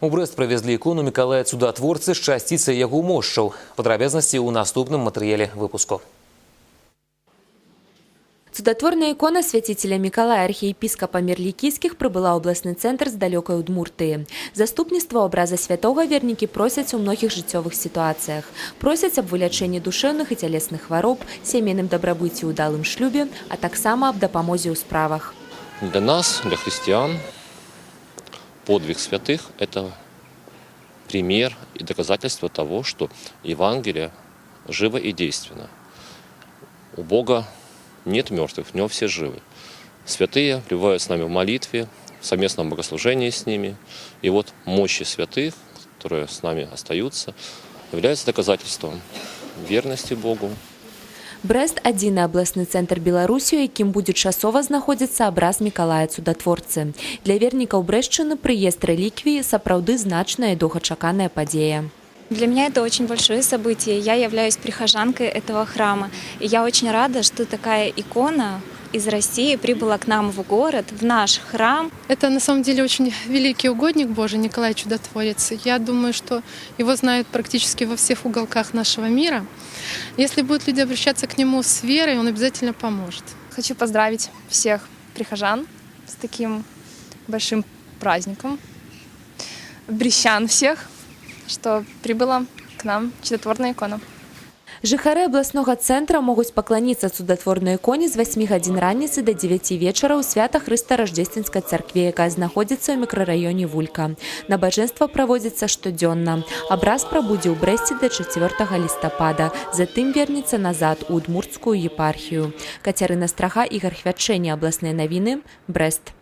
У Брест привезли ікону Миколая Цудотворцы з частицей яго мошчаў. Падрабязнасці ў наступным матэрыяле выпуску. Цудотворная икона святителя Миколая архиепископа Мерликийских прибыла в областный центр с далекой Удмуртии. Заступництво образа святого верники просят у многих житевых ситуациях. Просят об вылечении душевных и телесных хвороб, семейным добробыте и удалым шлюбе, а так само об допомозе у справах. Для нас, для христиан, подвиг святых – это пример и доказательство того, что Евангелие живо и действенно. У Бога нет мертвых, в Нем все живы. Святые пребывают с нами в молитве, в совместном богослужении с ними. И вот мощи святых, которые с нами остаются, являются доказательством верности Богу, Брест – адзіны абласны цэнтр Беларусі, у якім будзе часова знаходзіцца абраз Мікалая Цудатворцы. Для вернікаў Брэшчыны прыезд рэліквіі сапраўды значная і доўгачаканая падзея. Для меня это очень большое событие. Я являюсь прихожанкой этого храма. И я очень рада, что такая икона из России прибыла к нам в город, в наш храм. Это на самом деле очень великий угодник Божий, Николай Чудотворец. Я думаю, что его знают практически во всех уголках нашего мира. Если будут люди обращаться к нему с верой, он обязательно поможет. Хочу поздравить всех прихожан с таким большим праздником. Брещан всех, что прибыла к нам чудотворная икона. Жыхары абласнога цэнтра могуць пакланіцца цудатворнай іконе з 8 гадзін раніцы да 9 вечара ў свята Хрыста Раждественскай царкве, якая знаходзіцца ў мікрараёне Вулька. Набажэнства праводзіцца штодзённа. Абраз прабудзе ў Брэсце да 4 лістапада, затым вернецца назад у удмурцкую епархію. Кацярына Страха і Гархвячэнне абласнай навіны, Брэст.